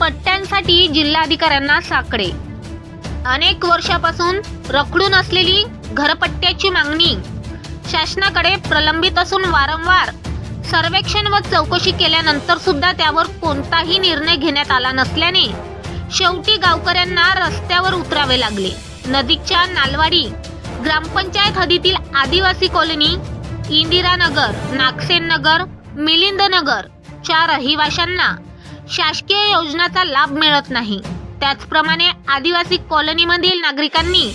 पट्ट्यांसाठी जिल्हाधिकाऱ्यांना साकडे. अनेक वर्षापासून रखडून असलेली घरपट्ट्याची मागणी शासनाकडे प्रलंबित असून वारंवार सर्वेक्षण व चौकशी केल्यानंतर सुद्धा त्यावर कोणताही निर्णय घेण्यात आला नसल्याने शेवटी गावकऱ्यांना रस्त्यावर उतरावे लागले. नदीच्या नालवाडी ग्रामपंचायत हदीतील आदिवासी कॉलनी इंदिरानगर नागसेन नगर मिलिंद नगर च्या रहिवाशांना शासकीय योजनाचा लाभ मिळत नाही. त्याचप्रमाणे आदिवासी कॉलनीमधील नागरिकांनी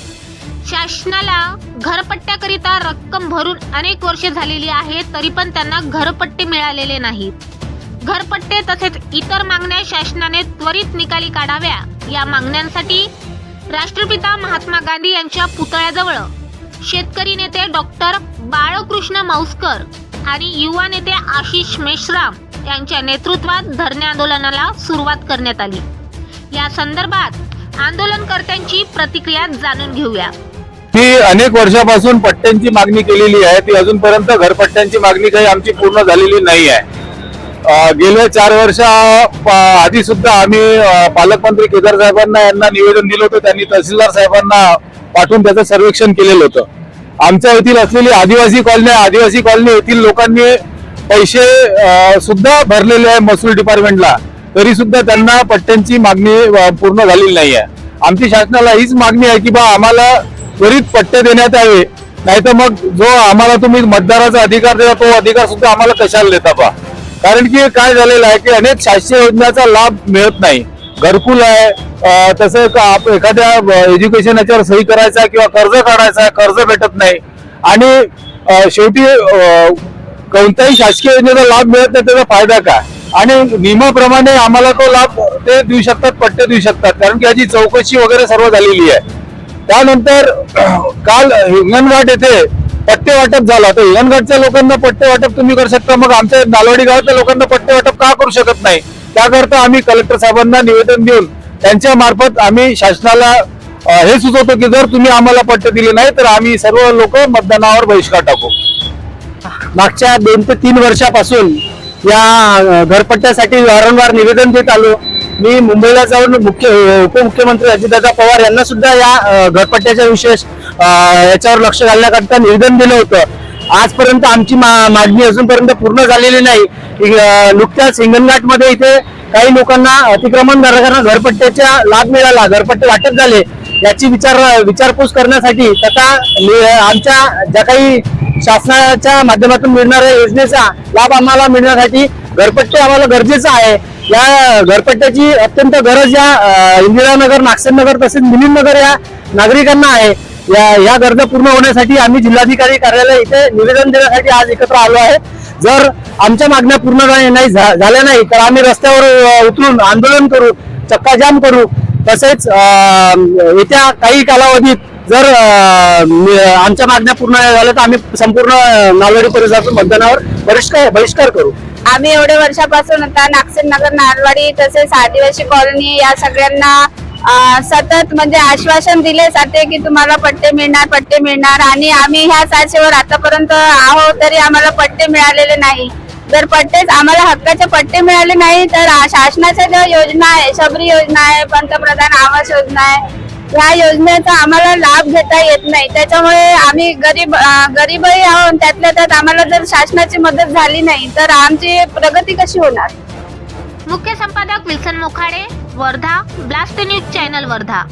शासनाला घरपट्ट्याकरिता रक्कम भरून अनेक वर्षे झालेली आहेत तरी पण त्यांना घरपट्टे मिळालेले नाहीत. घरपट्टे तसेच इतर मागण्या शासनाने त्वरित निकाली काढाव्या या मागण्यांसाठी राष्ट्रपिता महात्मा गांधी यांच्या पुतळ्याजवळ शेतकरी नेते डॉक्टर बाळकृष्ण मौसकर आणि युवा नेते आशिष मेश्राम यांच्या नेतृत्वात धरणे आंदोलनाला सुरुवात करण्यात आली. या संदर्भात आंदोलनकर्त्यांची प्रतिक्रिया जाणून घेऊया. ती अनेक वर्षापासून पट्ट्यांची मागणी केलेली आहे. ती अजूनपर्यंत घरपट्ट्यांची मागणी काही आमची पूर्ण झालेली नाही आहे. गेल्या चार वर्षा प- आधी सुद्धा आम्ही पालकमंत्री केदार साहेबांना यांना निवेदन दिलं होतं. त्यांनी तहसीलदार साहेबांना पाठवून त्याचं सर्वेक्षण केलेलं होतं. आमच्या येथील असलेली आदिवासी कॉलनी आदिवासी कॉलनी येथील लोकांनी पैसे सुद्धा भरलेले आहे महसूल डिपार्टमेंटला तरी सुद्धा त्यांना पट्ट्यांची मागणी पूर्ण झालेली नाही आहे. आमची शासनाला हीच मागणी आहे की बा आम्हाला त्वरित पट्टे देण्यात यावे. नाहीतर मग जो आम्हाला तुम्ही मतदाराचा अधिकार देता तो अधिकार सुद्धा आम्हाला कशाला देता बा? कारण की काय झालेलं आहे की अनेक शासकीय योजनेचा लाभ मिळत नाही. घरकुल आहे तसं आप- एखाद्या एज्युकेशन याच्यावर सही करायचा किंवा कर्ज काढायचा कर्ज भेटत नाही. आणि शेवटी कोणत्याही शासकीय योजनेचा लाभ मिळत नाही त्याचा फायदा काय? आणि नियमाप्रमाणे आम्हाला तो लाभ ते देऊ शकतात पट्टे देऊ शकतात कारण की याची चौकशी वगैरे सर्व झालेली आहे. त्यानंतर काल हिंगणघाट येथे पट्टे वाटप झाला. तर हिंगणघाटच्या लोकांना पट्टे वाटप तुम्ही करू शकता मग आमच्या नालवाडी गावातल्या लोकांना पट्टे वाटप का करू शकत नाही? त्याकरता आम्ही कलेक्टर साहेबांना निवेदन देऊन त्यांच्या मार्फत आम्ही शासनाला हे सुचवतो की जर तुम्ही आम्हाला पट्टे दिले नाही तर आम्ही सर्व लोक मतदानावर बहिष्कार टाकू. मागच्या दोन ते तीन वर्षापासून या घरपट्ट्यासाठी वारंवार निवेदन देत आलो. मी मुंबईला जाऊन मुख्य उपमुख्यमंत्री अजितदादा पवार यांना सुद्धा या घरपट्ट्याच्या विशेष याच्यावर लक्ष घालण्याकरता निवेदन दिलं होतं. आजपर्यंत आमची मा- मागणी अजूनपर्यंत पूर्ण झालेली नाही. नुकत्याच हिंगणघाटमध्ये इथे काही लोकांना अतिक्रमण धारकांना घरपट्ट्याचा लाभ मिळाला घरपट्टे वाटप झाले. याची विचार विचारपूस करण्यासाठी तथा आमच्या ज्या काही शासनाच्या माध्यमातून मिळणाऱ्या योजनेचा लाभ आम्हाला मिळण्यासाठी घरपट्टी आम्हाला गरजेचं आहे. या घरपट्ट्याची अत्यंत गरज या इंदिरानगर नागसेन नगर तसेच मिलिंदनगर या नागरिकांना आहे. या या गरजा पूर्ण होण्यासाठी आम्ही जिल्हाधिकारी कार्यालय इथे निवेदन देण्यासाठी आज एकत्र आलो आहे. जर आमच्या मागण्या पूर्ण नाही झा- झाल्या नाही तर आम्ही रस्त्यावर उतरून आंदोलन करू चक्काजाम करू. तसेच येत्या काही कालावधीत जर आमच्या मागण्या पूर्ण झाल्या तर आम्ही संपूर्ण नालवाडी परिसरातून मतदानावर बहिष्कार बहिष्कार करू. आम्ही एवढ्या वर्षापासून आता नागसेन नगर नालवाडी तसेच आदिवासी कॉलनी या सगळ्यांना सतत म्हणजे आश्वासन दिले जाते की तुम्हाला पट्टे मिळणार पट्टे मिळणार आणि आम्ही ह्या साचेवर आतापर्यंत आहोत तरी आम्हाला पट्टे मिळालेले नाही. जर पट्टेच आम्हाला हक्काचे पट्टे मिळाले नाही तर शासनाच्या ज्या योजना आहे शबरी योजना आहे पंतप्रधान आवास योजना आहे या योजनेचा आम्हाला लाभ घेता येत नाही. त्याच्यामुळे आम्ही गरीब गरीबही आहोत त्यातल्या त्यात आम्हाला जर शासनाची मदत झाली नाही तर आमची प्रगती कशी होणार? मुख्य संपादक Wilson Mokhade Wardha blast news channel Wardha.